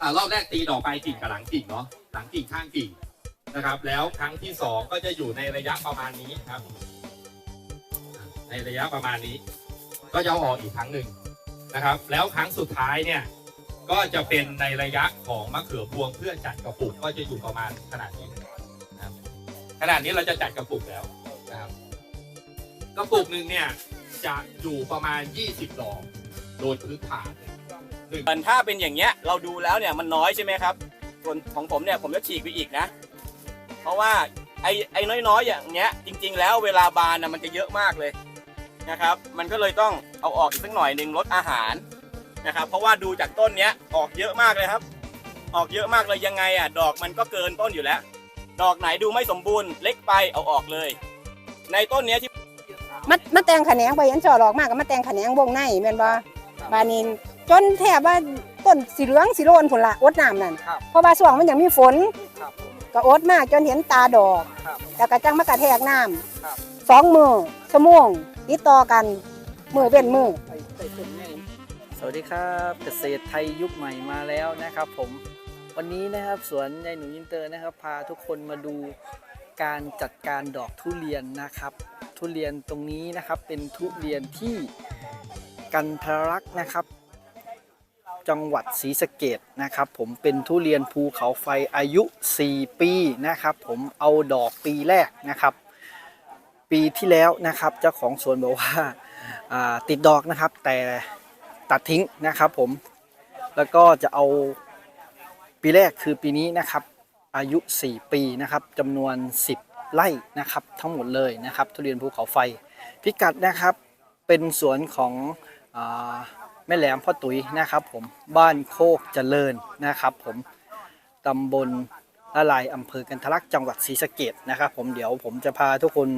อ่ารอบแรกตีดอกไปกิ่งกับหลังกิ่งเนาะหลังกิ่งข้างกิ่งนะครับ แล้วครั้งที่สองก็จะอยู่ในระยะประมาณนี้ครับ ในระยะประมาณนี้ ก็จะเอาออกอีกครั้งหนึ่งนะครับ แล้วครั้งสุดท้ายเนี่ยก็จะเป็นในระยะของมะเขือพวงเพื่อจัดกระปุกก็จะอยู่ประมาณขนาดนี้นะครับขนาดนี้เราจะจัดกระปุกแล้วนะครับกระปุกหนึ่งเนี่ยจะอยู่ประมาณ 20ดอกโดยพื้นฐาน หนึ่งมันถ้าเป็นอย่างเงี้ยเราดูแล้วเนี่ยมันน้อยใช่ไหมครับ ส่วนของผมเนี่ยผมจะฉีกไปอีกนะ เพราะว่าไอ้ไอ้น้อยๆอย่างเงี้ย จริง ๆ แล้วเวลาบานนะมันจะเยอะมากเลยนะครับ มันก็เลยต้องเอาออกอีกสักหน่อยหนึ่งลดอาหารนะครับ เพราะว่าดูจากต้นเนี้ยออกเยอะมากเลยครับ ออกเยอะมากเลยยังไงอะดอกมันก็เกินต้นอยู่แล้ว ดอกไหนดูไม่สมบูรณ์เล็กไปเอาออกเลย ในต้นเนี้ยที่มามาแต่งขะแหนงไปยันจอดอกมากก็มาแต่งขะแหนงวงในแม่นบ่บานนี้ จนแทบว่าต้นสีเหลืองสีโลนพุ่นละอดน้ำนั่นครับเพราะว่าช่วงมันยังมีฝนครับก็อดมากจนเห็นตาดอก ครับ แล้วก็จังมากระแทกน้ครับำสองมือชั่วโมงติดต่อกันมือเป็นมือสวัสดีครับเกษตรไทยยุคใหม่มาแล้วนะครับ ผมวันนี้นะครับสวนยายหนูยินเตอร์นะครับ พาทุกคนมาดูการจัดการดอกทุเรียนนะครับ ทุเรียนตรงนี้นะครับเป็นทุเรียนที่กันทรลักษณ์นะครับ จังหวัดศรีสะเกดนะครับ ผมเป็นทุเรียนภูเขาไฟอายุ 4 ปีนะครับ ผมเอาดอกปีแรกนะครับ ปีที่แล้วนะครับเจ้าของสวนบอกว่าติดดอกนะครับ แต่ตัดทิ้งนะครับผมแล้วก็จะเอาปีแรกคือปีนี้นะครับ อายุ 4 ปีนะครับจำนวน 10 ไร่นะครับ ทั้งหมดเลยนะครับ ทุเรียนภูเขาไฟ พิกัดนะครับเป็นสวนของ แม่แหลมพ่อตุ๋ยนะครับผมบ้านโคกเจริญนะครับผมตำบลละลายอำเภอกันทะลักจังหวัดศรีสะเกดนะครับผมเดี๋ยวผมจะพาทุกคน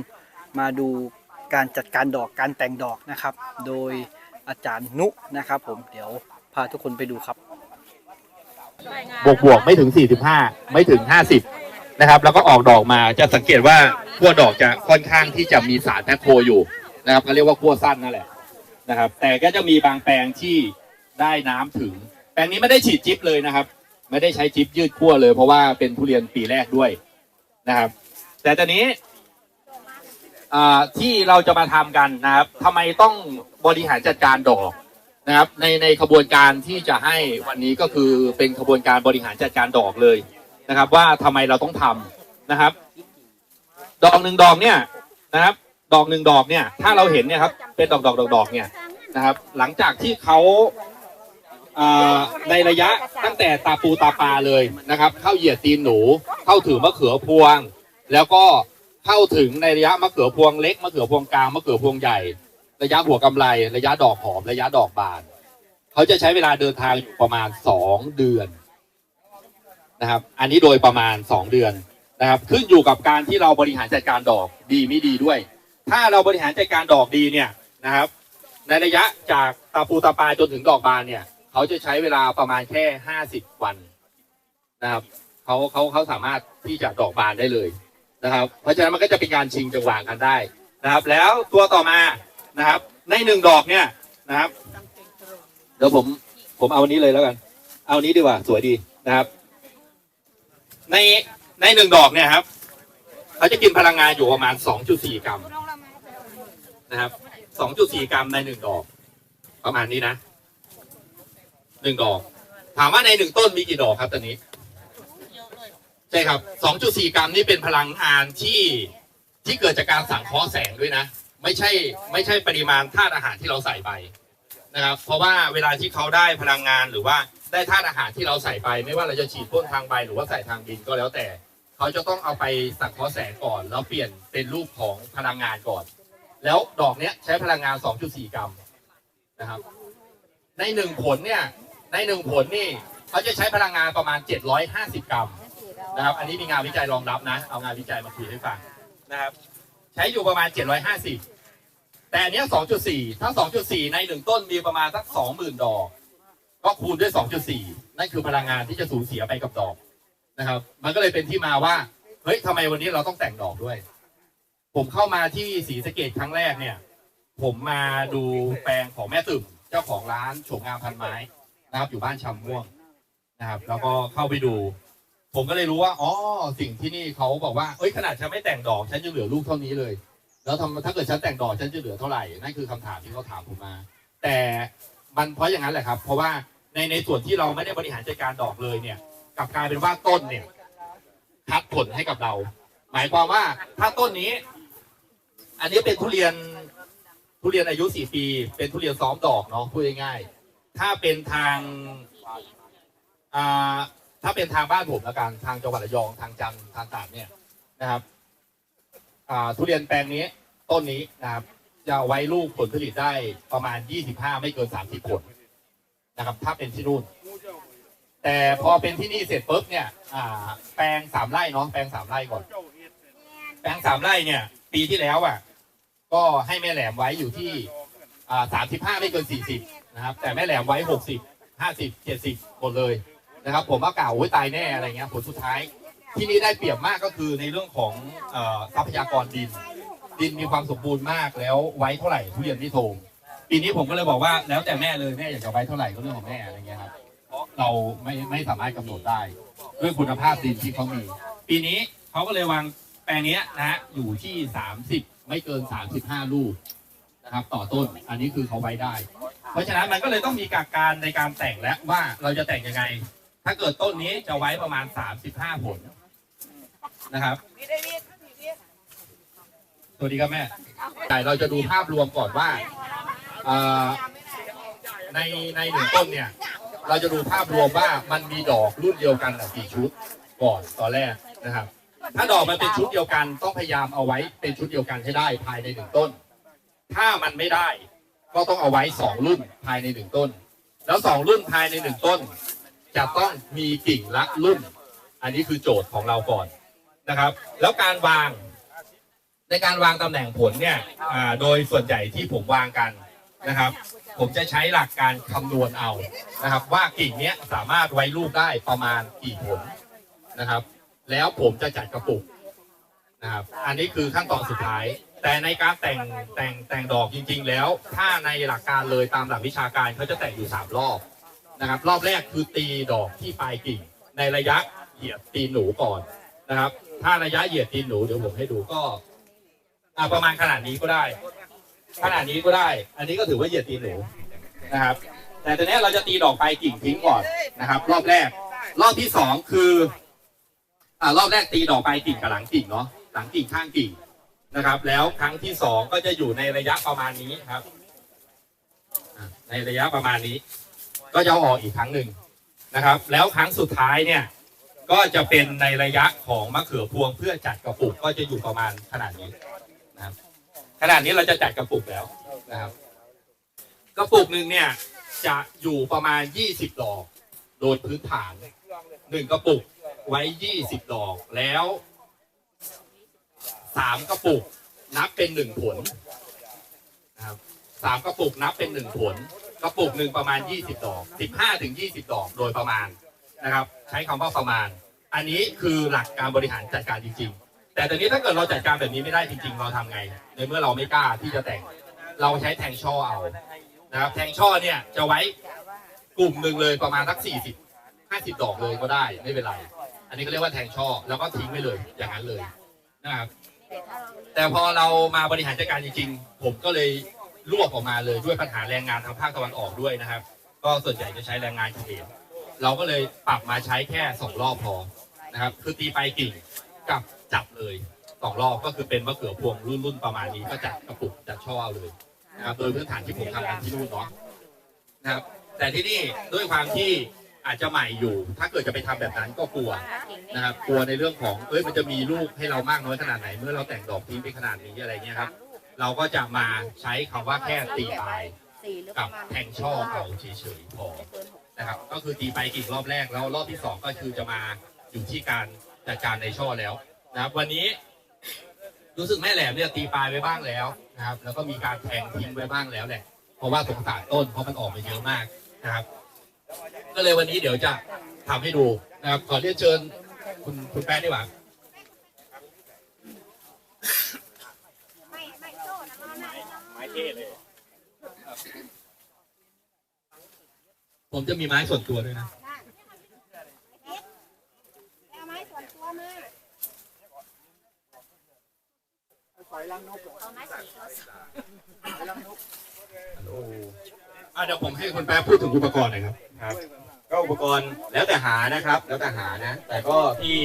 มาดูการจัดการดอกการแต่งดอกนะครับ โดยอาจารย์นุนะครับผมเดี๋ยวพาทุกคนไปดูครับ บวกบวกไม่ถึง 45 ไม่ถึง 50 นะครับ แล้วก็ออกดอกมาจะสังเกตว่าขั้วดอกจะค่อนข้างที่จะมีสารแมคโครอยู่นะครับก็เรียกว่าขั้วสั้นนั่นแหละ นะครับ แต่ก็จะมีบางแปลงที่ได้น้ำถึง แปลงนี้ไม่ได้ฉีดจิ๊บเลยนะครับ ไม่ได้ใช้จิ๊บยืดขั้วเลย เพราะว่าเป็นทุเรียนปีแรกด้วยนะครับ แต่ตอนนี้ที่เราจะมาทำกันนะครับทำไมต้องบริหารจัดการดอกนะครับ ในในขบวนการที่จะให้วันนี้ก็คือเป็นขบวนการบริหารจัดการดอกเลยนะครับ ว่าทำไมเราต้องทำนะครับ ดอกหนึ่งดอกเนี่ยนะครับ ดอกหนึ่งดอกเนี่ย ถ้าเราเห็นเนี่ยครับ เป็นดอกดอกดอกดอกเนี่ย นะครับ หลังจากที่เขาในระยะตั้งแต่ตาปูตาปลาเลยนะครับ เข้าเหยียดตีนหนู เข้าถึงมะเขือพวง แล้วก็เข้าถึงในระยะมะเขือพวงเล็กมะเขือพวงกลางมะเขือพวงใหญ่ ระยะหัวกำไร ระยะดอกหอมระยะดอกบาน เขาจะใช้เวลาเดินทางอยู่ประมาณสองเดือนนะครับ อันนี้โดยประมาณสองเดือนนะครับ ขึ้นอยู่กับการที่เราบริหารจัดการดอกดีไม่ดีด้วย ถ้าเราบริหารจัดการดอกดีเนี่ยนะครับ ในระยะจากตาปูตาปลาจนถึงดอกบานเนี่ยเขาจะใช้เวลาประมาณแค่ห้าสิบวันนะครับเขาเขาเขาสามารถที่จะดอกบานได้เลยนะครับ เพราะฉะนั้นมันก็จะเป็นการชิงจังหวะกันได้นะครับ แล้วตัวต่อมานะครับ ในหนึ่งดอกเนี่ยนะครับ เดี๋ยวผมผมเอาอันนี้เลยแล้วกัน เอาอันนี้ดีกว่าสวยดีนะครับ ในในหนึ่งดอกเนี่ยครับเขาจะกินพลังงานอยู่ประมาณ2.4กรัมนะครับ 2.4กรัมในหนึ่งดอก ประมาณนี้นะหนึ่งดอก ถามว่าในหนึ่งต้นมีกี่ดอกครับตอนนี้ ใช่ครับ2.4กรัมนี่เป็นพลังงานที่ที่เกิดจากการสังเคราะห์แสงด้วยนะ ไม่ใช่ไม่ใช่ปริมาณธาตุอาหารที่เราใส่ไปนะครับ เพราะว่าเวลาที่เขาได้พลังงานหรือว่าได้ธาตุอาหารที่เราใส่ไป ไม่ว่าเราจะฉีดพ่นทางใบหรือว่าใส่ทางดินก็แล้วแต่ เขาจะต้องเอาไปสังเคราะห์แสงก่อน แล้วเปลี่ยนเป็นรูปของพลังงานก่อน แล้วดอกเนี้ยใช้พลังงาน 2.4 กรัมนะครับ ในหนึ่งผลเนี่ย ในหนึ่งผลนี่เขาจะใช้พลังงานประมาณ 750 กรัมนะครับ อันนี้มีงานวิจัยรองรับนะ เอางานวิจัยมาคุยให้ฟังนะครับ ใช้อยู่ประมาณ 750 แต่อันเนี้ย2.4 ถ้า 2.4 ในหนึ่งต้นมีประมาณสัก 20,000 ดอก ก็คูณด้วย 2.4 นั่นคือพลังงานที่จะสูญเสียไปกับดอกนะครับ มันก็เลยเป็นที่มาว่า เฮ้ยทำไมวันนี้เราต้องแต่งดอกด้วย ผมเข้ามาที่ศรีสะเกดครั้งแรกเนี่ย ผมมาดูแปลงของแม่ตึมเจ้าของร้านโฉมงามพันไม้นะครับ อยู่บ้านชำม่วงนะครับ แล้วก็เข้าไปดู ผมก็เลยรู้ว่าอ๋อสิ่งที่นี่เขาบอกว่าเอ้ยขนาดฉันไม่แต่งดอกฉันจะเหลือลูกเท่านี้เลย แล้วทำถ้าเกิดฉันแต่งดอกฉันจะเหลือเท่าไหร่นั่นคือคำถามที่เขาถามผมมา แต่มันเพราะอย่างนั้นแหละครับ เพราะว่าในในส่วนที่เราไม่ได้บริหารจัดการดอกเลยเนี่ยกลับกลายเป็นว่าต้นเนี่ยคัดผลให้กับเรา หมายความว่าถ้าต้นนี้ อันนี้เป็นทุเรียนทุเรียนอายุสี่ปี เป็นทุเรียนซ้อมดอกเนาะพูดง่ายๆถ้าเป็นทางอ่าถ้าเป็นทางบ้านผมละกันทางจังหวัดระยองทางจันทร์ทางตาดเนี่ยนะครับอ่าทุเรียนแปลงนี้ต้นนี้นะครับ จะไว้ลูกผลผลิตได้ประมาณ25ไม่เกิน30ผลนะครับ ถ้าเป็นที่นู่น แต่พอเป็นที่นี่เสร็จปุ๊บเนี่ย อ่า แปลงสามไร่เนาะแปลงสามไร่ก่อน แปลงสามไร่เนี่ย ปีที่แล้วอะ ก็ให้แม่แหลมไว้อยู่ที่สามสิบห้าไม่เกินสี่สิบนะครับ แต่แม่แหลมไว้หกสิบห้าสิบเจ็ดสิบหมดเลยนะครับ ผมว่ากล่าวโอ้ยตายแน่อะไรเงี้ยผลสุดท้ายที่นี่ได้เปรียบมากก็คือในเรื่องของทรัพยากรดิน ดินมีความสมบูรณ์มากแล้วไว้เท่าไหร่ทุเรียนไม่โทรมปีนี้ผมก็เลยบอกว่าแล้วแต่แม่เลยแม่อยากจะไว้เท่าไหร่ก็เรื่องของแม่อะไรเงี้ยครับเราไม่ไม่สามารถกำหนดได้ด้วยคุณภาพดินที่เขามี ปีนี้เขาก็เลยวางแปลงนี้นะฮะอยู่ที่30 ไม่เกิน 35 ลูกนะครับ ต่อต้น อันนี้คือเขาไว้ได้ เพราะฉะนั้นมันก็เลยต้องมีการการในการแต่งแล้วว่าเราจะแต่งยังไง ถ้าเกิดต้นนี้จะไว้ประมาณ 35 ผลนะครับสวัสดีครับแม่แต่เราจะดูภาพรวมก่อนว่าในในหนึ่งต้นเนี่ย เราจะดูภาพรวมว่ามันมีดอกรุ่นเดียวกันกี่ชุดก่อนตอนแรกนะครับ ถ้าดอกมันเป็นชุดเดียวกันต้องพยายามเอาไว้เป็นชุดเดียวกันให้ได้ภายในหนึ่งต้น ถ้ามันไม่ได้ก็ต้องเอาไว้สองรุ่นภายในหนึ่งต้น แล้วสองรุ่นภายในหนึ่งต้น จะต้องมีกิ่งละรุ่น อันนี้คือโจทย์ของเราก่อนนะครับ แล้วการวางในการวางตำแหน่งผลเนี่ยโดยส่วนใหญ่ที่ผมวางกันนะครับ ผมจะใช้หลักการคำนวณเอานะครับ ว่ากิ่งเนี้ยสามารถไว้ลูกได้ประมาณกี่ผลนะครับ แล้วผมจะจัดกระปุกนะครับอันนี้คือขั้นตอนสุดท้าย แต่ในการแต่งแต่งแต่งดอกจริง ๆ แล้ว ถ้าในหลักการเลยตามหลักวิชาการเขาจะแต่งอยู่สามรอบนะครับ รอบแรกคือตีดอกที่ปลายกิ่ง ในระยะเหยียดตีนหนูก่อนนะครับ ถ้าระยะเหยียดตีนหนูเดี๋ยวผมให้ดูก็ประมาณขนาดนี้ก็ได้ ขนาดนี้ก็ได้ อันนี้ก็ถือว่าเหยียดตีนหนูนะครับ แต่ตอนนี้เราจะตีดอกปลายกิ่งทิ้งก่อนนะครับ รอบแรก รอบที่สองคือ อ่ารอบแรกตีดอกไปกิ่งกับหลังกิ่งเนาะหลังกิ่งข้างกิ่งนะครับ แล้วครั้งที่สองก็จะอยู่ในระยะประมาณนี้ครับในระยะประมาณนี้ ก็จะเอาออกอีกครั้งหนึ่งนะครับ แล้วครั้งสุดท้ายเนี่ยก็จะเป็นในระยะของมะเขือพวงเพื่อจัดกระปุกก็จะอยู่ประมาณขนาดนี้นะครับขนาดนี้เราจะจัดกระปุกแล้วนะครับกระปุกหนึ่งเนี่ยจะอยู่ประมาณ 20 ดอก โดยพื้นฐานหนึ่งกระปุก ไว้20ดอกแล้วสามกระปุกนับเป็นหนึ่งผลนะครับสามกระปุกนับเป็นหนึ่งผล กระปุกหนึ่งประมาณ20ดอก15ถึง20ดอกโดยประมาณนะครับ ใช้คำว่าประมาณ อันนี้คือหลักการบริหารจัดการจริง ๆ แต่ตอนนี้ถ้าเกิดเราจัดการแบบนี้ไม่ได้จริง ๆ เราทำไง ในเมื่อเราไม่กล้าที่จะแต่ง เราใช้แทงช่อเอานะครับแทงช่อเนี่ยจะไว้กลุ่มหนึ่งเลยประมาณสัก40 50ดอกเลยก็ได้ไม่เป็นไร อันนี้ก็เรียกว่าแทงช่อแล้วก็ทิ้งไปเลยอย่างนั้นเลยนะครับแต่พอเรามาบริหารจัดการจริงๆ ผมก็เลยรวบออกมาเลยด้วยปัญหาแรงงานทางภาคตะวันออกด้วยนะครับ ก็ส่วนใหญ่จะใช้แรงงานเขมรเราก็เลยปรับมาใช้แค่สองรอบพอนะครับคือตีไปลายกิ่งกับจับเลยสองรอบก็คือเป็นมะเขือพวงรุ่นรุ่นประมาณนี้ก็จัดกระปุกจัดช่อเอาเลยนะครับโดยพื้นฐานที่ผมทำกันที่นู่นเนาะนะครับแต่ที่นี่ด้วยความที่ อาจจะใหม่อยู่ ถ้าเกิดจะไปทำแบบนั้นก็กลัวนะครับกลัวในเรื่องของเอ้ยมันจะมีลูกให้เรามากน้อยขนาดไหน เมื่อเราแต่งดอกทิ้งไปขนาดนี้อะไรเงี้ยครับ เราก็จะมาใช้คำว่าแค่ตีปลายกับแทงช่อเอาเฉยๆพอนะครับ ก็คือตีไปกิ่งรอบแรกแล้วรอบที่สองก็คือจะมาอยู่ที่การจัดการในช่อแล้วนะครับ วันนี้รู้สึกแม่แหลมเนี่ยตีปลายไว้บ้างแล้วนะครับ แล้วก็มีการแทงทิ้งไว้บ้างแล้วแหละเพราะว่าสงสารต้นเพราะมันออกมาเยอะมากนะครับ ก็เลยวันนี้เดี๋ยวจะทำให้ดูนะครับขอเรียนเชิญคุณคุณแป๊ะดีกว่าไม้เท่เลยผมจะมีไม้ส่วนตัวด้วยนะ อะเดี๋ยวผมให้คุณแป๊บพูดถึงอุปกรณ์หน่อยครับครับ ก็อุปกรณ์แล้วแต่หานะครับ แล้วแต่หานะ แต่ก็ที่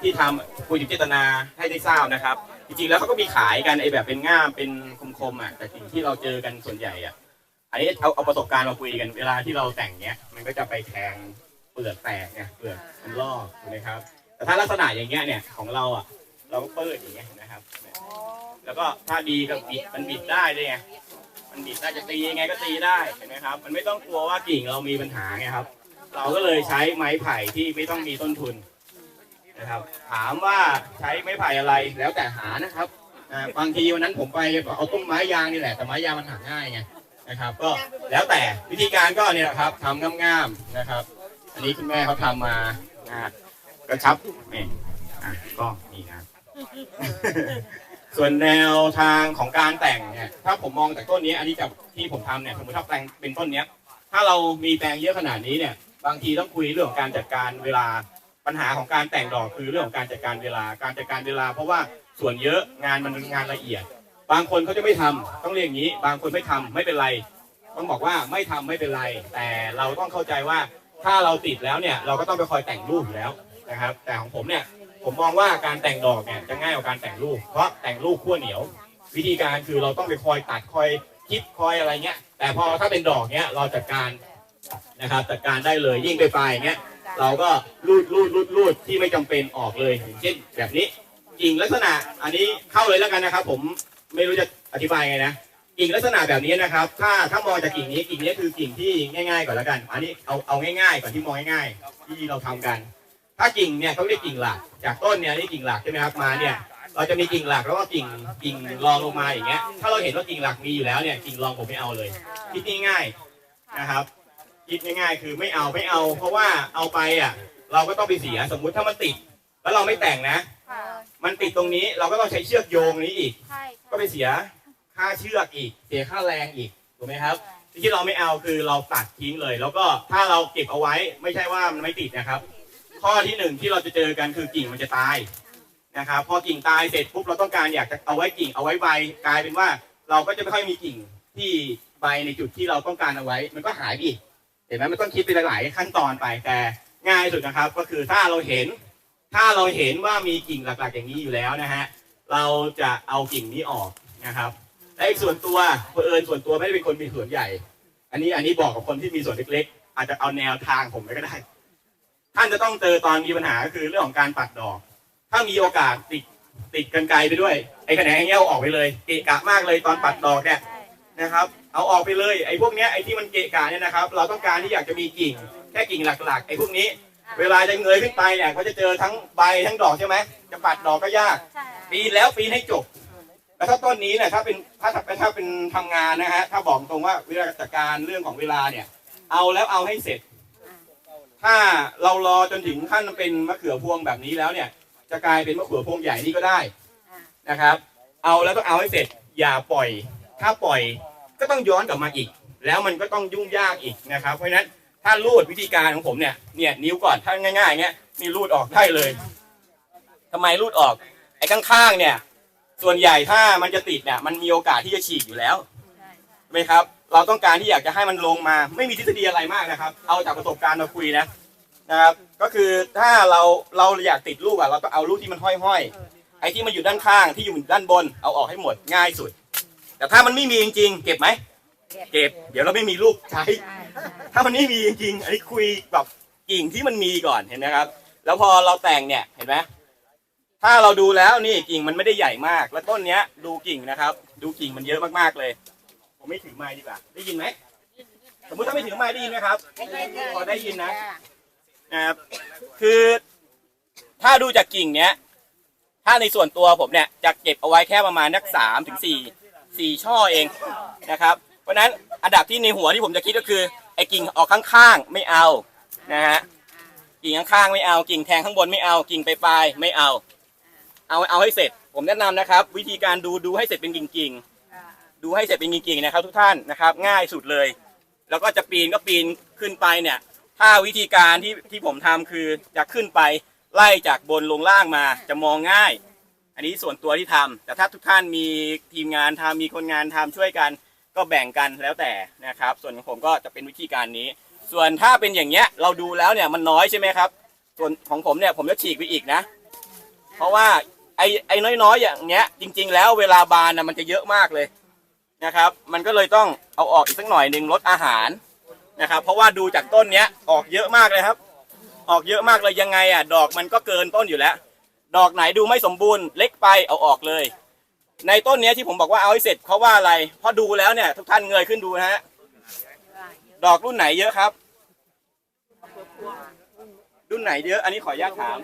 ที่ทำคุยถึงเจตนาให้ได้ทราบนะครับ จริงๆแล้วเขาก็มีขายกันไอ้แบบเป็นง่ามเป็นคมๆอะแต่สิ่งที่เราเจอกันส่วนใหญ่อะอันนี้เอาเอาประสบการณ์มาคุยกันเวลาที่เราแต่งเนี้ย มันก็จะไปแทงเปลือกแตกไงเปลือกมันลอกถูกไหมครับ แต่ถ้าลักษณะอย่างเงี้ยเนี่ยของเราอะเราก็เปิดอย่างเงี้ยนะครับ แล้วก็ถ้าดีก็บิดมันบิดได้ด้วยไงมันบิดได้จะตียังไงก็ตีได้เห็นไหมครับ มันไม่ต้องกลัวว่ากิ่งเรามีปัญหาไงครับ เราก็เลยใช้ไม้ไผ่ที่ไม่ต้องมีต้นทุนนะครับ ถามว่าใช้ไม้ไผ่อะไรแล้วแต่หานะครับบางทีวันนั้นผมไปเอาต้นไม้ยางนี่แหละแต่ไม้ยางมันหาง่ายไงนะครับ ก็แล้วแต่วิธีการก็เนี่ยแหละครับทำง่ามๆนะครับ อันนี้คุณแม่เขาทำมาอ่ากระชับนี่อะก็นี่นะ ส่วนแนวทางของการแต่งเนี่ยถ้าผมมองจากต้นนี้อันนี้จากที่ผมทำเนี่ยสมมติถ้าแปลงเป็นต้นเนี้ย ถ้าเรามีแปลงเยอะขนาดนี้เนี่ย บางทีต้องคุยเรื่องของการจัดการเวลาปัญหาของการแต่งดอกคือเรื่องของการจัดการเวลา การจัดการเวลา เพราะว่าส่วนเยอะงานมันงานละเอียด บางคนเขาจะไม่ทำต้องเรียกอย่างนี้ บางคนไม่ทำไม่เป็นไร ต้องบอกว่าไม่ทำไม่เป็นไร แต่เราต้องเข้าใจว่าถ้าเราติดแล้วเนี่ยเราก็ต้องไปคอยแต่งรูปอยู่แล้วนะครับ แต่ของผมเนี่ย ผมมองว่าการแต่งดอกเนี่ยจะง่ายกว่าการแต่งรูปเพราะแต่งรูปขั้วเหนียว วิธีการคือเราต้องไปคอยตัดคอยคิดคอยอะไรเงี้ย แต่พอถ้าเป็นดอกเนี้ยเราจัดการนะครับจัดการได้เลยยิ่งไปปลายเงี้ยเราก็รูดรูดรูดรูดที่ไม่จำเป็นออกเลยอย่างเช่น แบบนี้กิ่งลักษณะอันนี้เข้าเลยแล้วกันนะครับ ผมไม่รู้จะอธิบายไงนะกิ่งลักษณะแบบนี้นะครับ ถ้าถ้ามองจากกิ่งนี้กิ่งนี้คือกิ่งที่ง่าย ๆ ก่อนแล้วกัน อันนี้เอาเอาง่ายๆก่อนที่มองง่ายๆที่เราทำกัน ถ้ากิ่งเนี่ยเขาเรียกกิ่งหลัก จากต้นเนี่ยนี่กิ่งหลักใช่ไหมครับมาเนี่ย เราจะมีกิ่งหลักแล้วก็กิ่งกิ่งรองลงมาอย่างเงี้ย ถ้าเราเห็นว่ากิ่งหลักมีอยู่แล้วเนี่ยกิ่งรองผมไม่เอาเลยคิดง่ายๆนะครับคิดง่ายๆคือไม่เอาไม่เอา เพราะว่าเอาไปอะ เราก็ต้องไปเสียสมมุติถ้ามันติด แล้วเราไม่แต่งนะ มันติดตรงนี้เราก็ต้องใช้เชือกโยงนี้อีกใช่ก็ไปเสียค่าเชือกอีก เสียค่าแรงอีกถูกไหมครับที่เราไม่เอาคือเราตัดทิ้งเลย แล้วก็ถ้าเราเก็บเอาไว้ไม่ใช่ว่ามันไม่ติดนะครับ ข้อที่หนึ่งที่เราจะเจอกันคือกิ่งมันจะตายนะครับพอกิ่งตายเสร็จปุ๊บเราต้องการอยากจะเอาไว้กิ่งเอาไว้ใบกลายเป็นว่า เราก็จะไม่ค่อยมีกิ่งที่ใบในจุดที่เราต้องการเอาไว้ มันก็หายไปอีกเห็นไหมมันต้องคิดไปหลาย ๆ ขั้นตอนไปแต่ง่ายสุดนะครับ ก็คือถ้าเราเห็น ถ้าเราเห็นว่ามีกิ่งหลัก ๆ อย่างนี้อยู่แล้วนะฮะเราจะเอากิ่งนี้ออกนะครับและอีกส่วนตัวเผอิญส่วนตัวไม่ได้เป็นคนมีสวนใหญ่ อันนี้อันนี้บอกกับคนที่มีสวนเล็ก ๆ อาจจะเอาแนวทางผมไปก็ได้ ท่านจะต้องเจอตอนมีปัญหาก็คือเรื่องของการปัดดอก ถ้ามีโอกาสติดติดกันไกลไปด้วย ไอ้แขนงไอ้เงี้ยเอาออกไปเลย เกะกะมากเลยตอนปัดดอกเนี่ยนะครับ เอาออกไปเลยไอ้พวกเนี้ยไอ้ที่มันเกะกะเนี่ยนะครับ เราต้องการที่อยากจะมีกิ่ง แค่กิ่งหลักๆไอ้พวกนี้ เวลาจะเงยขึ้นไปเนี่ยเขาจะเจอทั้งใบทั้งดอกใช่ไหมจะปัดดอกก็ยากใช่ปีนแล้วปีนให้จบแล้วถ้าต้นนี้เนี่ยถ้าเป็นถ้าถ้าเป็นทำงานนะฮะถ้าบอกตรงว่าเวลาจัดการเรื่องของเวลาเนี่ย เอาแล้วเอาให้เสร็จ ถ้าเรารอจนถึงขั้นเป็นมะเขือพวงแบบนี้แล้วเนี่ย จะกลายเป็นมะเขือพวงใหญ่นี่ก็ได้นะครับ เอาแล้วต้องเอาให้เสร็จอย่าปล่อย ถ้าปล่อยก็ต้องย้อนกลับมาอีก แล้วมันก็ต้องยุ่งยากอีกนะครับ เพราะฉะนั้นถ้ารูดวิธีการของผมเนี่ยเนี่ยนิ้วก่อนถ้าง่ายๆเงี้ยนี่รูดออกได้เลยทำไมรูดออก ไอ้ข้างๆเนี่ย ส่วนใหญ่ถ้ามันจะติดเนี่ยมันมีโอกาสที่จะฉีกอยู่แล้วใช่ไหมครับ เราต้องการที่อยากจะให้มันลงมา ไม่มีทฤษฎีอะไรมากนะครับ เอาจากประสบการณ์มาคุยนะนะครับ ก็คือถ้าเราเราอยากติดลูกอะเราต้องเอาลูกที่มันห้อยๆไอ้ที่มันอยู่ด้านข้างที่อยู่ด้านบน เอาออกให้หมดง่ายสุด แต่ถ้ามันไม่มีจริงๆเก็บไหมเก็บ เดี๋ยวเราไม่มีลูกใช้ ถ้ามันไม่มีจริงๆอันนี้คุยแบบกิ่งที่มันมีก่อนเห็นไหมครับ แล้วพอเราแต่งเนี่ยเห็นไหมถ้าเราดูแล้วนี่กิ่งมันไม่ได้ใหญ่มาก แล้วต้นเนี้ยดูกิ่งนะครับ ดูกิ่งมันเยอะมากๆเลยผม ไม่ถือไม้ดีกว่า ได้ยินไหม สมมติถ้าไม่ถือไม้ได้ยินไหมครับ พอได้ยินนะ นะครับ คือถ้าดูจากกิ่งเนี้ย ถ้าในส่วนตัวผมเนี่ยจะเก็บเอาไว้แค่ประมาณนักสามถึงสี่สี่ช่อเองนะครับ เพราะฉะนั้นอันดับที่ในหัวที่ผมจะคิดก็คือไอ้กิ่งออกข้างๆไม่เอานะฮะกิ่งข้างๆไม่เอากิ่งแทงข้างบนไม่เอากิ่งปลายๆไม่เอา เอาเอาให้เสร็จ ผมแนะนำนะครับ วิธีการดูดูให้เสร็จเป็นกิ่งๆ ดูให้เสร็จเป็นกิ่งๆนะครับ ทุกท่านนะครับ ง่ายสุดเลย แล้วก็จะปีนก็ปีนขึ้นไปเนี่ย ถ้าวิธีการที่ที่ผมทำคือจะขึ้นไปไล่จากบนลงล่างมาจะมองง่าย อันนี้ส่วนตัวที่ทำแต่ถ้าทุกท่านมีทีมงานทำมีคนงานทำช่วยกันก็แบ่งกันแล้วแต่นะครับ ส่วนของผมก็จะเป็นวิธีการนี้ ส่วนถ้าเป็นอย่างเงี้ยเราดูแล้วเนี่ยมันน้อยใช่ไหมครับ ส่วนของผมเนี่ยผมจะฉีกไปอีกนะ เพราะว่าไอ้ไอ้น้อยๆอย่างเงี้ยจริง ๆ แล้วเวลาบานนะมันจะเยอะมากเลย นะครับ มันก็เลยต้องเอาออกอีกสักหน่อยหนึ่งลดอาหารนะครับ เพราะว่าดูจากต้นเนี้ยออกเยอะมากเลยครับ ออกเยอะมากเลยยังไงอะ ดอกมันก็เกินต้นอยู่แล้ว ดอกไหนดูไม่สมบูรณ์เล็กไปเอาออกเลย ในต้นเนี้ยที่ผมบอกว่าเอาให้เสร็จเพราะว่าอะไรเพราะดูแล้วเนี่ย ทุกท่านเงยขึ้นดูนะฮะดอกรุ่นไหนเยอะครับ รุ่นไหนเยอะ อันนี้ขออนุญาตถาม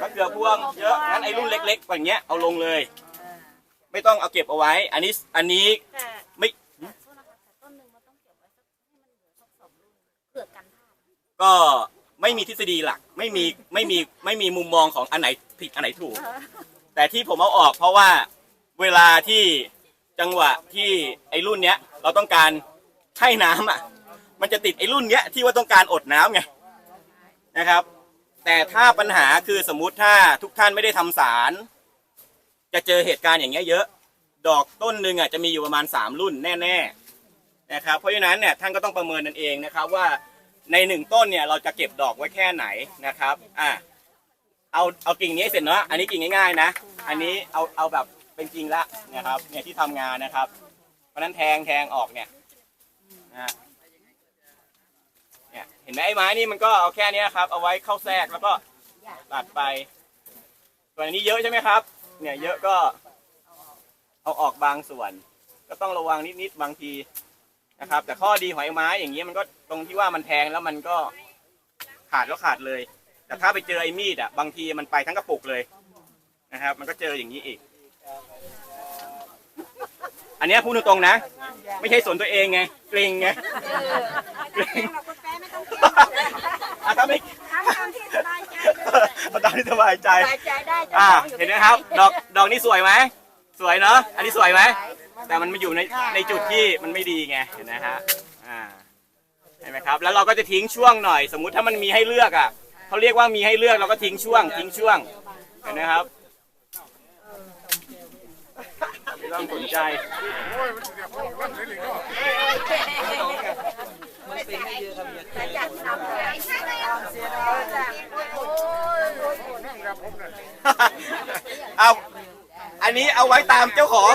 มะเขือพวงเยอะงั้นไอ้รุ่นเล็กๆแบบเนี้ยเอาลงเลย ไม่ต้องเอาเก็บเอาไว้ อันนี้อันนี้ แต่ไม่ แต่โทษนะคะแต่ต้นหนึ่งมันต้องเก็บไว้สักให้มันเหลือสักสองรุ่นเผื่อกันพลาดก็ไม่มีทฤษฎีหลักไม่มีไม่มีไม่มีมุมมองของอันไหนผิดอันไหนถูก แต่ที่ผมเอาออกเพราะว่าเวลาที่จังหวะที่ไอ้รุ่นเนี้ย เราต้องการให้น้ำอะ มันจะติดไอ้รุ่นเนี้ยที่ว่าต้องการอดน้ำไงนะครับ แต่ถ้าปัญหาคือสมมุติถ้าทุกท่านไม่ได้ทำสาร จะเจอเหตุการณ์อย่างเงี้ยเยอะ ดอกต้นหนึ่งอะจะมีอยู่ประมาณสามรุ่นแน่ๆนะครับเพราะฉะนั้นเนี่ยท่านก็ต้องประเมินนั่นเองนะครับว่าในหนึ่งต้นเนี่ยเราจะเก็บดอกไว้แค่ไหนนะครับอะเอาเอากิ่งนี้เสร็จเนาะอันนี้กิ่งง่ายๆนะ อันนี้เอาเอาแบบเป็นจริงละนะครับเนี่ยที่ทำงานนะครับ เพราะนั้นแทงแทงออกเนี่ยนะเนี่ยเห็นไหมไอ้ไม้นี่มันก็เอาแค่นี้ครับ เอาไว้เข้าแทรกแล้วก็ตัดไปส่วนอันนี้เยอะใช่ไหมครับ เนี่ยเยอะก็ เอาออกบางส่วน ก็ต้องระวังนิดๆบางทีนะครับ แต่ข้อดีหอยไม้อย่างเงี้ยมันก็ตรงที่ว่ามันแทงแล้วมันก็ขาดแล้วขาดเลย แต่ถ้าไปเจอไอ้มีดอะบางทีมันไปทั้งกระปุกเลยนะครับ มันก็เจออย่างนี้อีก อันเนี้ยพูดตรงๆนะ ไม่ใช่สนตัวเองไงเกรงไงเกรงอะถ้าไม่ ทำตามที่สบายใจเอาตามที่สบายใจ สบายใจได้จะอ่าร้งยู่เห็นไหมครับ ดอกดอกนี่สวยไหมสวยเนาะอันนี้สวยไหมแต่มันมาอยู่ในในจุดที่มันไม่ดีไงเห็นไหมฮะอ่าเห็นไหมครับ แล้วเราก็จะทิ้งช่วงหน่อย สมมุติถ้ามันมีให้เลือกอะเขาเรียกว่ามีให้เลือกเราก็ทิ้งช่วง ทิ้งช่วงเห็นไหมครับไม่ต้องสนใจมันเป็นไม่เยอะครับเนี่ย เอาอั นี้เอาไว้ตามเจ้าของ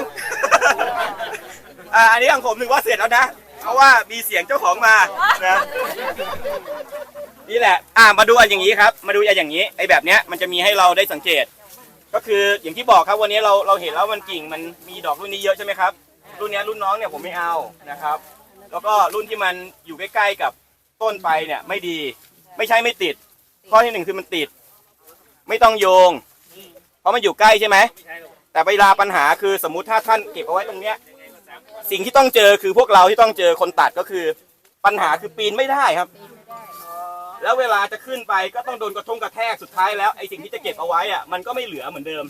อ่าอันนี้ของผมถือว่าเสร็จแล้วนะ เพราะว่ามีเสียงเจ้าของมานะนี่แหละ อ่ามาดูอันอย่างนี้ครับ มาดูอันอย่างนี้ไอ้แบบเนี้ยมันจะมีให้เราได้สังเกต ก็คืออย่างที่บอกครับวันนี้เราเราเห็นแล้วมันกิ่งมันมีดอกรุ่นนี้เยอะใช่ไหมครับ รุ่นเนี้ยรุ่นน้องเนี่ยผมไม่เอานะครับ แล้วก็รุ่นที่มันอยู่ใกล้ๆกับต้นไปเนี่ยไม่ดี ไม่ใช่ไม่ติด ข้อที่หนึ่งคือมันติด ไม่ต้องโยง เพราะมันอยู่ใกล้ใช่ไหม แต่เวลาปัญหาคือสมมุติถ้าท่านเก็บเอาไว้ตรงเนี้ย สิ่งที่ต้องเจอคือพวกเราที่ต้องเจอคนตัดก็คือ ปัญหาคือปีนไม่ได้ครับ แล้วเวลาจะขึ้นไปก็ต้องโดนกระทงกระแทกสุดท้ายแล้วไอ้สิ่งที่จะเก็บเอาไว้อะมันก็ไม่เหลือเหมือนเดิม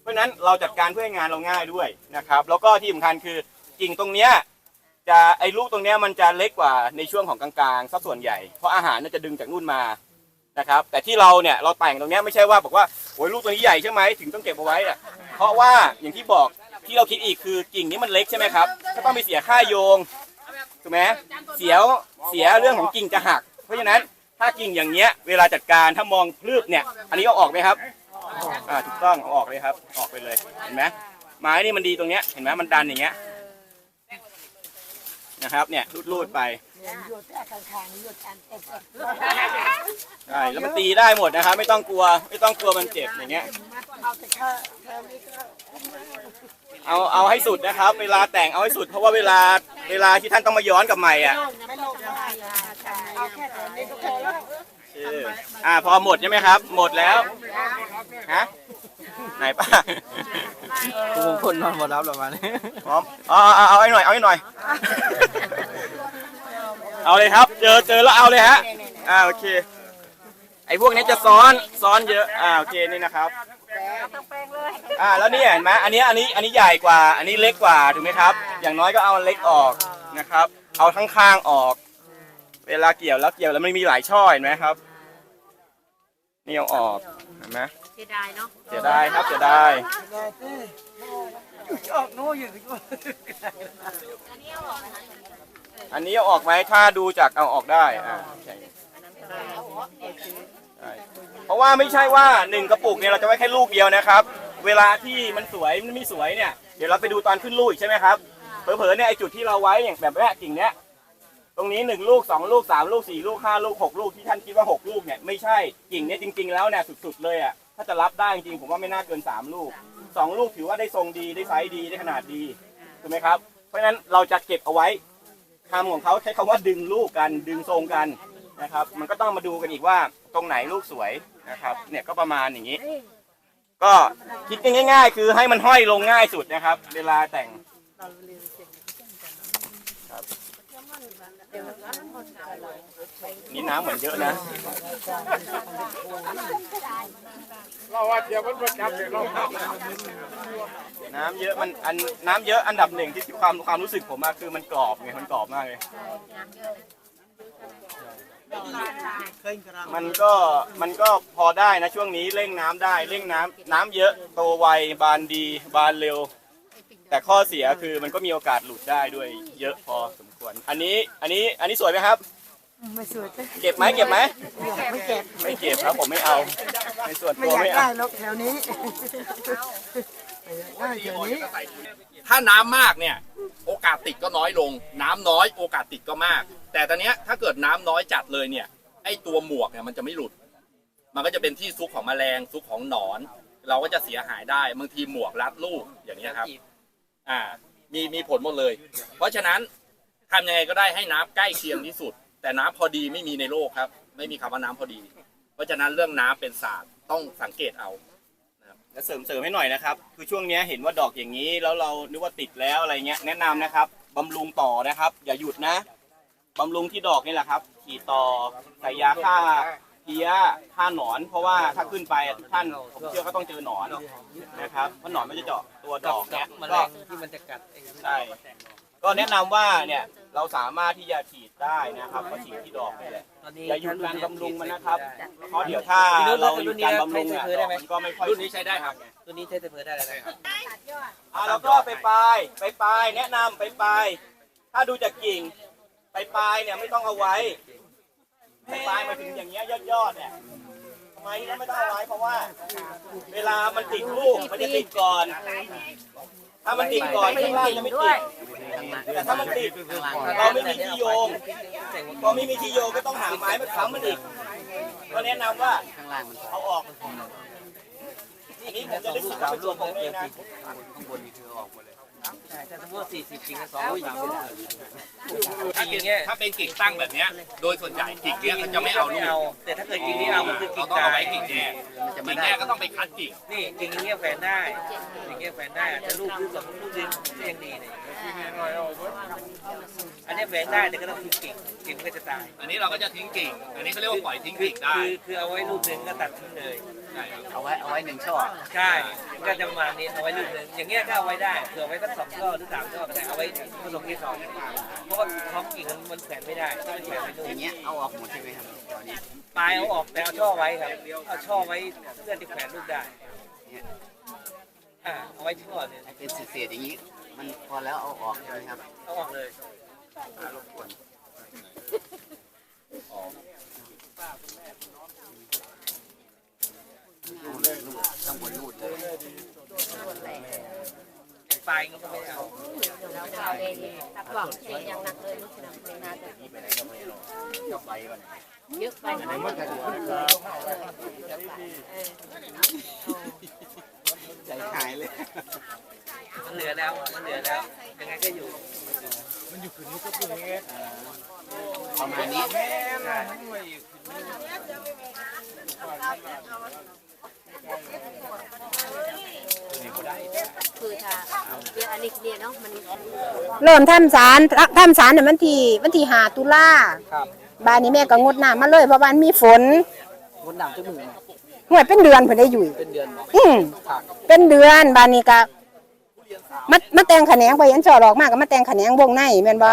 เพราะฉะนั้นเราจัดการเพื่อให้งานเราง่ายด้วยนะครับ แล้วก็ที่สำคัญคือกิ่งตรงเนี้ยจะไอ้ลูกตรงเนี้ยมันจะเล็กกว่าในช่วงของกลางๆสักส่วนใหญ่เพราะอาหารน่าจะดึงจากนู่นมา นะครับ แต่ที่เราเนี่ยเราแต่งตรงเนี้ยไม่ใช่ว่าบอกว่าโอ้ยลูกตัวนี้ใหญ่ใช่ไหมถึงต้องเก็บเอาไว้อะเพราะว่าอย่างที่บอกที่เราคิดอีกคือกิ่งนี้มันเล็กใช่ไหมครับก็ต้องไปเสียค่าโยงถูกไหมเสียเสียเรื่องของกิ่งจะหัก เพราะฉะนั้นถ้ากิ่งอย่างเงี้ยเวลาจัดการถ้ามองพลืบเนี่ย อันนี้เอาออกไหมครับอ่าถูกต้องเอาออกเลยครับ ออกไปเลยเห็นไหมไม้นี่มันดีตรงเนี้ยเห็นไหมมันดันอย่างเงี้ยนะครับเนี่ยรูดๆไป ใช่แล้วมันตีได้หมดนะครับ ไม่ต้องกลัว ไม่ต้องกลัวมันเจ็บอย่างเงี้ยเอาเอาให้สุดนะครับ เวลาแต่งเอาให้สุด เพราะว่าเวลาเวลาที่ท่านต้องมาย้อนกับใหม่อะเอออ่าพอหมดใช่ไหมครับ หมดแล้วฮะไหนป้าคุณมงคลนอนบ่รับประมาณนี้พร้อมเอาเอาเอาให้หน่อยเอาให้หน่อย เอาเลยครับ เจอเจอแล้วเอาเลยฮะอ่าโอเค ไอ้พวกนี้จะซ้อนซ้อนเยอะอ่าโอเคนี่นะครับอ่าแล้วนี่เห็นไหมอันนี้อันนี้อันนี้ใหญ่กว่า อันนี้เล็กกว่าถูกไหมครับ อย่างน้อยก็เอาอันเล็กออกนะครับ เอาทั้งข้างออก เวลาเกี่ยวแล้วเกี่ยวแล้วมันมีหลายช่อเห็นไหมครับนี่เอาออกเห็นไหมเสียดายเนาะเสียดายครับเสียดายออกโน้อยู่ อันนี้เอาออกไหมถ้าดูจากเอาออกได้อ่าใช่ใช่เพราะว่าไม่ใช่ว่าหนึ่งกระปุกเนี่ยเราจะไว้แค่ลูกเดียวนะครับ เวลาที่มันสวยมันไม่สวยเนี่ยเดี๋ยวเราไปดูตอนขึ้นลูกอีกใช่ไหมครับเผลอๆเนี่ยไอจุดที่เราไว้อย่างแบบเนี้ยกิ่งเนี้ยตรงนี้หนึ่งลูกสองลูกสามลูกสี่ลูกห้าลูกหกลูกที่ท่านคิดว่าหกลูกเนี่ยไม่ใช่กิ่งเนี้ยจริง ๆแล้วเนี่ยสุดๆเลยอะถ้าจะรับได้จริงๆผมว่าไม่น่าเกินสามลูกสองลูกถือว่าได้ทรงดีได้ไซส์ดีได้ขนาดดีถูกไหมครับเพราะฉะนั้นเราจะเก็บเอาไว้ คำของเขาใช้คำว่าดึงลูกกันดึงทรงกันนะครับ มันก็ต้องมาดูกันอีกว่าตรงไหนลูกสวยนะครับ เนี่ยก็ประมาณอย่างนี้ ก็คิดกันง่าย ๆ คือให้มันห้อยลงง่ายสุดนะครับ เวลาแต่งครับ นี่น้ำเหมือนเยอะนะ เราว่าเทียบมันครับน้ำเยอะมันอันน้ำเยอะอันดับหนึ่งที่ความความรู้สึกผมอะคือมันกรอบไงมันกรอบมากเลย มันก็มันก็พอได้นะช่วงนี้เร่งน้ำได้เร่งน้ำน้ำเยอะโตไวบานดีบานเร็ว แต่ข้อเสียคือมันก็มีโอกาสหลุดได้ด้วยเยอะพอสมควร อันนี้อันนี้อันนี้สวยไหมครับ ไม่สวยแต่เก็บไหมเก็บไหมไม่เก็บไม่เก็บครับผมไม่เอาในส่วนไม่ตัวอยากไม่ได้เอาหรอกแถวนี้ไม่อยากได้แถวนี้ ถ้าน้ำมากเนี่ย โอกาสติดก็น้อยลง น้ำน้อยโอกาสติดก็มาก แต่ตอนเนี้ยถ้าเกิดน้ำน้อยจัดเลยเนี่ยไอตัวหมวกเนี่ยมันจะไม่หลุด มันก็จะเป็นที่ซุกของแมลงซุกของหนอน เราก็จะเสียหายได้บางทีหมวกรัดลูกอย่างนี้ยครับ อ่า มีมีผลหมดเลย เพราะฉะนั้นทำยังไงก็ได้ให้น้ำใกล้เคียงที่สุด แต่น้ำพอดีไม่มีในโลกครับ ไม่มีคำว่าน้ำพอดี เพราะฉะนั้นเรื่องน้ำเป็นศาสตร์ต้องสังเกตเอาแล้วเสริมเสริมให้หน่อยนะครับ คือช่วงเนี้ยเห็นว่าดอกอย่างนี้แล้วเรานึกว่าติดแล้วอะไรเงี้ยแนะนำนะครับบำรุงต่อนะครับ อย่าหยุดนะบำรุงที่ดอกนี่แหละครับขีดต่อใส่ยาฆ่าเพี้ยฆ่าหนอน เพราะว่าถ้าขึ้นไปอะทุกท่านผมเชื่อก็ต้องเจอหนอนนะครับเพราะหนอนมันจะเจาะตัวดอกเนี้ยแมลก็งที่มันจะกัดเองใช่ก็แนะนำว่าเนี่ย เราสามารถที่จะฉีดได้นะครับก็ฉีดที่ดอกนี่แหละตอนนี้อย่าหยุดการบำรุงมันนะครับเพราะเดี๋ยวถ้าเราหยุดการบำรุงอะดอกมันก็ไม่ค่อยรุ่นนี้ใช้ได้ครับตัวนี้ใช้แต่เพื่อได้แล้วนะครับอะแล้วก็ไปปลายไปปลายแนะนำไปปลายถ้าดูจากกิ่งไปปลายเนี่ยไม่ต้องเอาไว้ไปปลายมาถึงอย่างเงี้ยยอดยอดๆเนี่ยทำไมถึงไม่ต้องเอาไว้เพราะว่า เวลามันติดลูกมันจะติดก่อน ถ้ามันติดก่อนข้างล่างจะไม่ติด แต่ถ้ามันติดเราไม่มีที่โยงพอไม่มีที่โยงก็ต้องหาไม้มาค้ำมันอีกก็แนะนำว่าเอาออกอันนี้ผมจะได้สึกเป็นตัวผมเองนะใช่ แต่สมมติว่า40กิ่งก็สองลูกอย่างเงี้ยถ้าเป็นถ้าเป็นกิ่งตั้งแบบเนี้ย โดยส่วนใหญ่กิ่งเนี้ยเขาจะไม่เอาลูไม่กเอาแต่ถ้าเกิดกิ่งนี้เอาก็คือเรากิ่งต้องเอาตายไว้กิ่งแน่กิ่งแน่ก็ต้องไปคัดกิ่ง นี่กิ่งอย่างเงี้ยแฝนได้กิ่งเงี้ยแฝนได้แต่ลูกลูกกับลูกดึงก็ยังดีเนี่ยอันนี้แฝนได้แต่ก็ต้องทิ้งกิ่งกิ่งมันก็จะตาย อันนี้เราก็จะทิ้งกิ่ง อันนี้เขาเรียกว่าปล่อยทิ้งกิ่งได้ คือคือเอาไว้ลูกหนึ่งก็ตัดทิ้งเลยใช่ครับ เอาไว้เอาไว้หนึ่งช่อใช่ก็จะประมาณนี้เอาไว้ลูกหนึ่งอย่างเงี้ยก็เอาไว้ได้เผื่อไว้สักสองช่อหรือสามช่อก็ได้เอาไว้ผสมที่สองเพราะว่าท้องกิ่งมันมันแขวนไม่ได้ต้องเป็นแขวนไว้นู่นอย่างเงี้ยเอาออกหมดใช่ไหมครับตอนนี้ปลายเอาออกแต่เอาช่อไว้ครับเอาช่อไว้เพื่อที่แขวนลูกได้อ่าเอาไว้ช่อเนี่ยให้เป็นเศษๆอย่างนี้มันพอแล้วเอาออกใช่ไหมครับเอาออกเลยรบกวนรู ดเลยรูดข้างบนรูดเลยปลายนี้ก็ไม่เอาแล้วเราเลยตัดบอกเสียงอย่างหนักเลยลูกนะไม่น่าจะเยอะไปเยอะไปใจหายเลยมันเหลือแล้วมันเหลือแล้วยังไงก็อยู่ประมาณนี้ใช่คือถ้าเรื่องอันนี้เนี่ยเนาะมัน เริ่มทำสารทำสารเนี่ยวันที่วันที่หาตุลาครับบ้านนี้แม่ก็งดน้ำมาเลยเพราะบ้านมีฝนงดน้ำจะมือห่วยเป็นเดือนเพิ่นได้อยู่เป็นเดือนหมออืมเป็นเดือนบ้านนี้ก็มามาแต่งแขนงไปยันจอดอกมากก็มาแต่งแขนงวงในแม่นบ่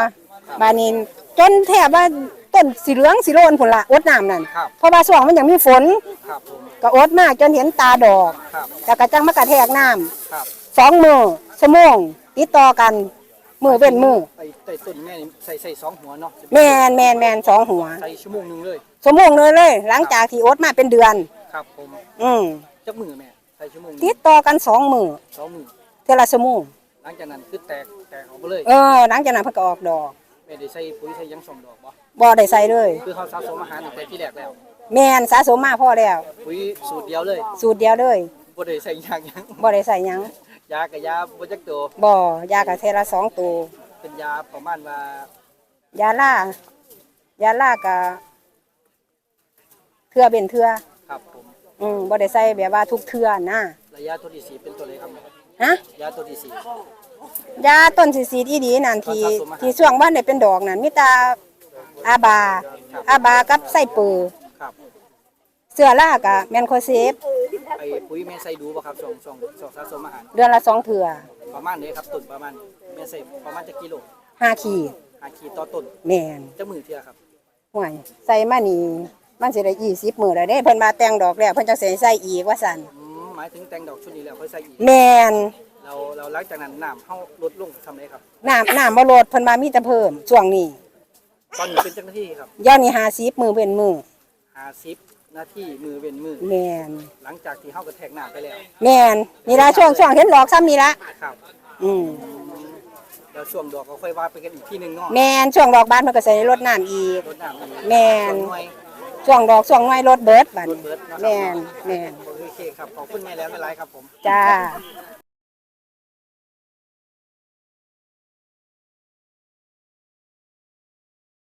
บ้านนี้จนแทบว่า ต้นสีเหลืองสีโลนพุ่นละอดน้ำนั่นครับเพราะว่าช่วงมันยังมีฝนครับผม ก็อดมากจนเห็นตาดอกครับแล้วก็จังมากระแทกน้ำครับสองมือชั่วโมงติดต่อกันมือเป็นมือไปใส่ต้นแม่นี่ใส่ใส่สองหัวเนาะแมนแมนแมนสองหัวใส่ชั่วโมงหนึงเลย ชั่วโมงเลยเลย หลังจากที่อดมาเป็นเดือน ครับผมอืมจักมือแม่ใส่ชั่วโมงหนึ่งติดต่อกันสองมือสองมือเทอละชั่วโมงหลังจากนั้นคือแตกแตกออกมาเลย เออหลังจากนั้นเพิ่นก็ออกดอกแม่ได้ใส่ปุ๋ยใส่หยังสองดอกบ่บ่ได้ใส่เลย คือเขาสะสมอาหารตั้งแต่ที่แรกแล้ว แมนสะสมมาพอแล้ว ปุ๋ยสูตรเดียวเลยสูตรเดียวเลยบ่ได้ใส่ยางหยังบ่ได้ใส่หยังยากับยาบ่จักตัวบ่ยากับเทอละสองตัวเป็นยาประมาณว่ายาล่ายาล่ากับเทือเป็นเทือครับผมอืมบ่ได้ใส่แบบว่าทุกเทือนะระยะตัวที่สี่เป็นตัวเลยครับแม่ฮะยาตัวที่สี่ ยาต้นสีสีอีดีนั่นที่สะสมอาหารที่ช่วงบ้านได้เป็นดอกนั่นมีแตาอาบา อาบากับไส้ปือครับเสื้อล่ากับแมนโคเซฟไอ้ปุ๋ยแม่ใส่ดูบ่ครับสองสองสองสะสมอาหารเดือนละสองเถื่อประมาณนี้ครับต้นประมาณแม่ใส่ประมาณจะกิโลห้าขีดหาขีดต่อต้นแมนจะมือเทียครับห่วยใส่มานี่มันสิได้ยี่สิบมือแล้วเด้เพิ่นมาแต่งดอกแล้วเพิ่นจะใส่ใส่อีกว่าสั่นอืมหมายถึงแต่งดอกชุดนี้แล้วค่อยใส่อีกแมน เราเราหลังจากนั้นน้ำเฮาลดลงทำไรครับ น้ำน้ำบ่ลดเพิ่นมามีแต่เพิ่มช่วงนี้ตอนนี้เป็นเจ้าหน้าที่ครับย้อนนี่ห้าสิบมือเป็นมือหาซิปหน้าที่มือเว้นมือ แมนหลังจากที่เฮากระแทกหน้าไปแล้วแมนนี่ละช่วงช่วงเห็นดอกซ้ำนี่ละครับอืมแล้วช่วงดอกก็ค่อยว่าไปกันอีกที่หนึ่งเนาะแมนช่วงดอกบานมันก็ใส่รดน้ำอีก รดน้ำอีกแม่น ส่วหอยช่วงดอกช่วงน้อยรดเบิดบัดรนี้ดเบิร์ดเนาะแมนแมนโอเคครับขอบคุณแม่แล้วไม่ไรครับผม จ้า